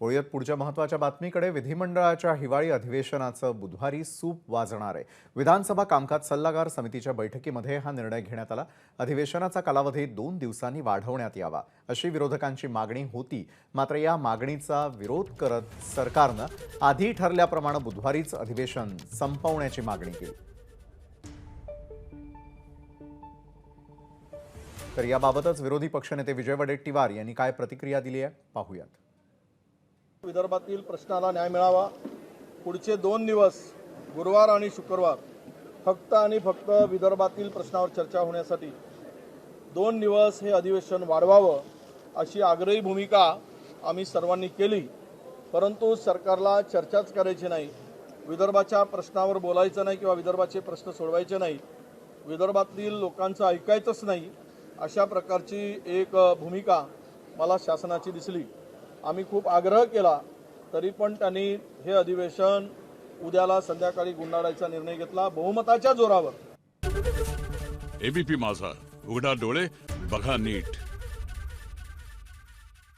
वळूयात पुढच्या महत्त्वाच्या बातमीकडे विधिमंडळाच्या हिवाळी अधिवेशनाचं बुधवारी सूप वाजणार आहे. विधानसभा कामकाज सल्लागार समितीच्या बैठकीमध्ये हा निर्णय घेण्यात आला. अधिवेशनाचा कालावधी दोन दिवसांनी वाढवण्यात यावा अशी विरोधकांची मागणी होती. मात्र या मागणीचा विरोध करत सरकारनं आधी ठरल्याप्रमाणे बुधवारीच अधिवेशन संपवण्याची मागणी केली. तर याबाबतच विरोधी पक्षनेते विजय वडेट्टीवार यांनी काय प्रतिक्रिया दिली आहे? पाहूयात. विदर्भातील प्रश्नाला न्याय मिळावा. पुढचे दोन दिवस गुरुवार आणि शुक्रवार फक्त आणि फक्त विदर्भातील प्रश्नावर चर्चा होण्यासाठी. दोन दिवस हे अधिवेशन वाढवावं अशी आग्रही भूमिका आम्ही सर्वांनी केली. परंतु सरकारला चर्चाच करायची नाही. विदर्भाच्या प्रश्नावर बोलायचं नाही किंवा विदर्भाचे प्रश्न सोडवायचे नाही. विदर्भातील लोकांचं ऐकायचंच नाही अशा प्रकारची एक भूमिका मला शासनाची दिसली. आम्ही खूप आग्रह केला तरी पण त्यांनी हे अधिवेशन उद्याला संध्याकाळी गुंडाळायचा निर्णय घेतला बहुमताच्या जोरावर. एबीपी माझा. उघडा डोळे बघा नीट.